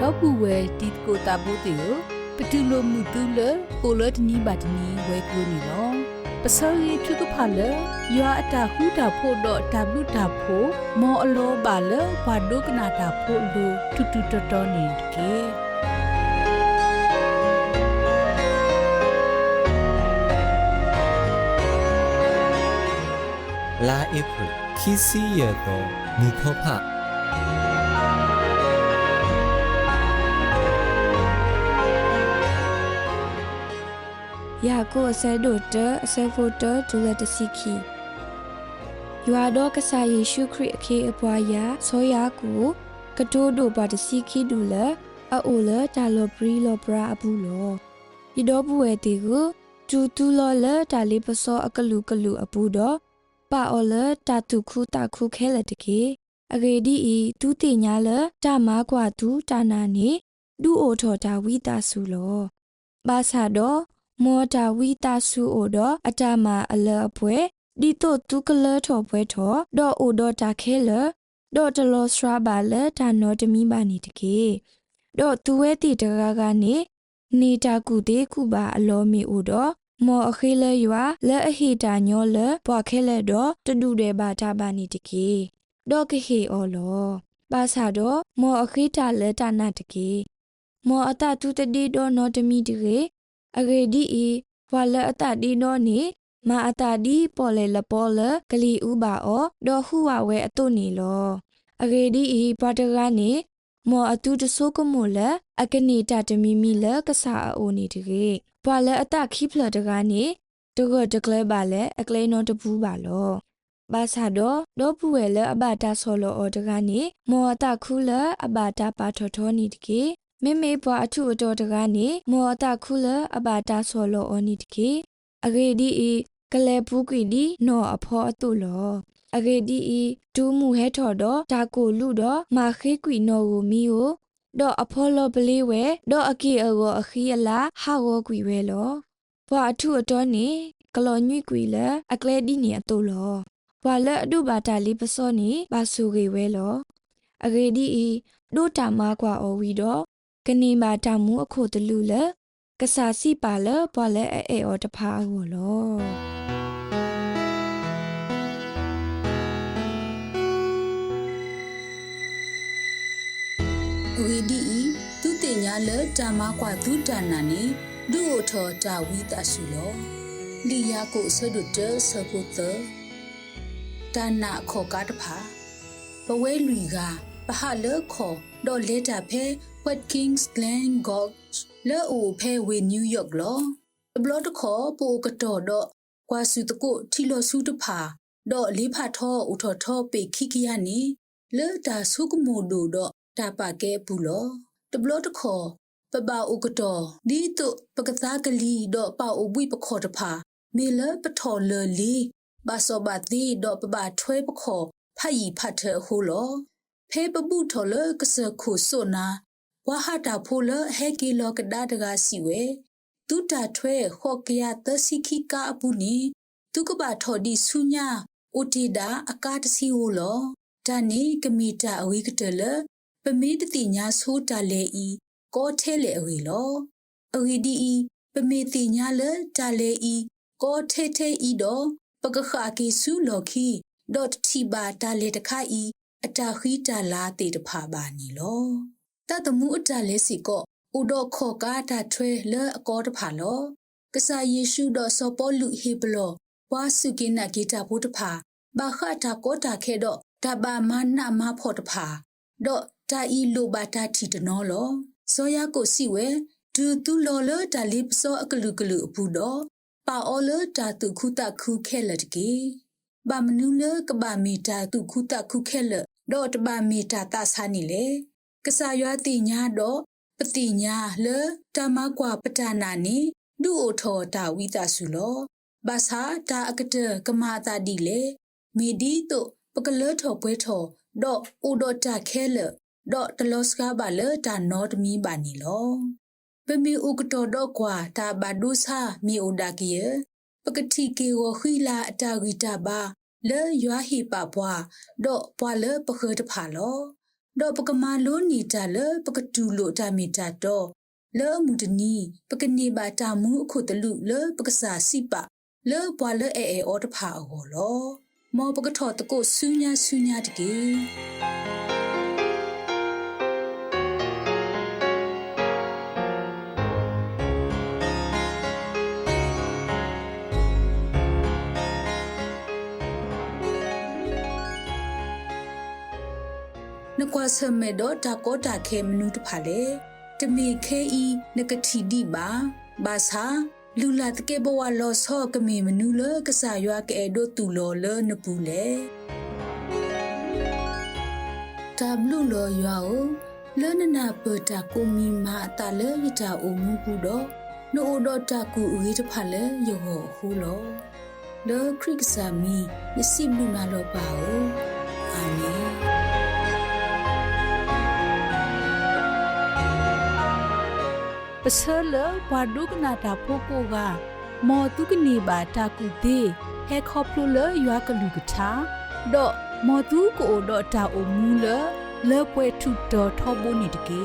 တော့ဘူးဝဲတီကိုတာဘိုတေကိုပတူလိုမှုတူလကိုလတနီဘတ်နီဝဲကလိုနီလောပစောရီထုကဖာလရွာအတာဟူတာဖို့တော့တဘလူတာဖို့မောအလောပါလဘာဒုကနာတာဖို့လူတူတူတော်တော်နေကေလာဧပြီခီစီရတော့မူဖဖ ယာကိုအစဲဒိုတအစဲဖိုတဒူလတစီခီယွာတော့ကဆာယေရှုခရစ်အခေအပွားယာဆောယာကိုကတိုးဒိုပါတစီခီဒူလအိုလတာလောပရီလောပရာအဘူးလောဒီတော့ဘူးဝဲတီကိုတူတူလောလတာလေးပစောအကလူကလူအဘူးတော့ပါအော်လတာတုခုတာခုခဲလက်တကေအဂေဒီဤဒူတင်ညာလတာမာကွာဒူတာနာနေဒူအိုထော်တာဝီတာဆူလောဘာသာတော့ မောတာဝီတာဆူအိုတော့အတမအလအပွဲဒီတော့သူကလထော်ပွဲထော်ဒေါ်အိုဒေါ်တာခဲလဒေါ်တလောစရာဘာလဒါနောတမီပါနေတကေဒေါ်သူဝဲတီတကားကနေနေတာကူတေခုပါအလောမီအိုတော့မောအခေလဲရွာလက်အဟိတာညောလဘွားခဲလဲတော့တတူတယ်ပါတာပါနေတကေဒေါ်ကဟေအော်လောပါစာတော့မောအခိတာလဲတာနာတကေမောအတတူတတိတော့နောတမီတကေ အဂေဒီဤဘွာလအတဒီနောနေမာအတဒီပေါ်လေလပေါ်လဂလီဥပါအောဒေါ်ဟူဝဝဲအတုနေလောအဂေဒီဤဘွာတကနေမောအတူတဆိုးကမိုလအကနေတတမီမီလကဆာအိုနေတကေဘွာလအတခိဖလတကနေတကတကလဲပါလေအကလဲနောတပူးပါလောဘာသာတော့ဒေါ်ပူဝဲလအဘတာဆောလောအော်တကနေမောအတခုလအဘတာပါထော်ထောနေတကေ မေမေဘွာအထုအတော်တကားနေမောအတခုလအဘာတာဆောလောအောနိတကေအဂေဒီဤကလေပူကွီဒီနောအဖောအတုလောအဂေဒီဤဒူးမှုဟဲထော်တော့ဒါကိုလူတော့မာခေကွီနောကိုမီကိုတော့အဖောလောပလေးဝဲတော့အကီအောအခီအလာဟာဝကွီဝဲလောဘွာအထုအတော်နေကလောညွိကွီလအကလေဒီနေအတုလောဘွာလက်အတုပါတာလေးပစောနေပါဆူကေဝဲလောအဂေဒီဤဒိုတာမာကွာအောဝီတော့ ကနေမာတမှုအခုတလူလကဆာစီပါလဘွာလဲအဲအော်တဖာဟောလောဝီဒီဤသူတင်ညာလတာမကွာသူတနာနေဒူအိုထော်တာဝီတာဆူလောလီယာကိုဆဒုတဆပုတတာနာခောကားတဖာပဝဲလူကပဟလခော ဒေါ်လေတာဖဲ Watkins Glen Gorge လဲအိုဖဲဝေနယူးယောက်လောဘလော့တခောပိုကတော်တော့ကွာစုတကုထီလောစုတဖာတော့လေးဖာထောဥထော်ထောပေခိခိယနီလဲတာဆုကမိုဒိုတော့တာပါကဲဘူးလောတဘလော့တခောပပဥကတော်ဒီတုပကသားကလီတော့ပအဝိပခောတဖာမေလပထော်လလီဘာစောဘာတိတော့ပပထွဲပခောဖတ်ဤဖတ်ထဟိုလော ဖဲပပုထော်လကစခုဆိုနာဝါဟာတာဖိုလဟဲကီလောကဒါတကစီဝဲတူတာထွဲခော့ကရသစီခိကအပူနီတုကပါထော်ဒီဆုညာအိုတီဒါအကာတစီဟိုလောဒါနေကမီတာအဝိကတလပမေတတိညာဆိုးတာလေဤကောထဲလေအဝီလောအဝီဒီဤပမေတိညာလတာလေဤကောထဲထဲဤတော့ပကခာကေစုလောခီ .t ဘာတာလေတခါဤ အတာခီတာလာတေတဖာပါနီလောတတမှုအတာလဲစီကောဥဒခောကာတာထွဲလဲအကောတဖာလောကဆာယေရှုတော့စောပေါ်လူဟေဘလောဝါစုကိနာဂီတာဘုတဖာဘာခတာကောတာခဲတော့တဘာမနာမဖောတဖာတော့တာဤလိုဘာတာထီတနောလောစောရကိုစီဝဲဒူတူလောလတာလိပစောအကလူကလူအပူတော့ပါအောလတာတုခုတခုခဲလက်တကေ ဘာမနူလကဘာမီတာတုခုတခုခဲလက်တော့တဘာမီတာတဆာနီလေကဆာရွာတိညာတော့ပတိညာလတမကွာပတနာနိဒုအိုထောတာဝိတဆုလောဘာသာတာအကတကမာတာဒီလေမီဒီတုပကလထောပွဲထောဒေါ်ဥဒတာခဲလဒေါ်တလောစကာဘာလတာနောတမီဘာနီလောပမီဥကတော်တော့ကွာတာဘာဒုစာမီအိုဒါကီယ ပကတိကေဝခီလာအတာဂီတာဘာလဲရွာဟိပပွားတော့ပွာလဲပခတ်တဖာလောဒေါ်ပကမာလိုနေတာလပကတူလိုတာမီတာတော့လောမှုတနီပကနေပါတာမှုအခုတလူလပကစားစီပါလောပွာလအဲအဲအော်တဖာအော်လောမောပကထောတကိုဆူညာဆူညာတကေ နကွာဆမေတော့တာကောတာခဲမနုတဖာလေတမေခဲဤနကတိဒီပါဘာသာလူလာတကေဘဝလောဆောကမေမနုလကဆာရွာကဲဒိုတူလောလနပူလေတဘလူလောရွာအိုလနနာပတာကိုမီမာတာလေရတာအိုမူကူတော့နိုဒတာကူဝေးတဖာလေယောဟဟူလောလောခရစ်ဆာမီယစီဘလူနာလောပါအိုအာမင် ပစလဘဒုကနာတာဖိုကိုကမောတုကနေပါတာကုသေးဟဲခေါပလူလရွာကလူကထာဒေါ်မောတုကိုဒေါ်တာအမူလလေပွဲထုတော်ထောဘိုနေတကေ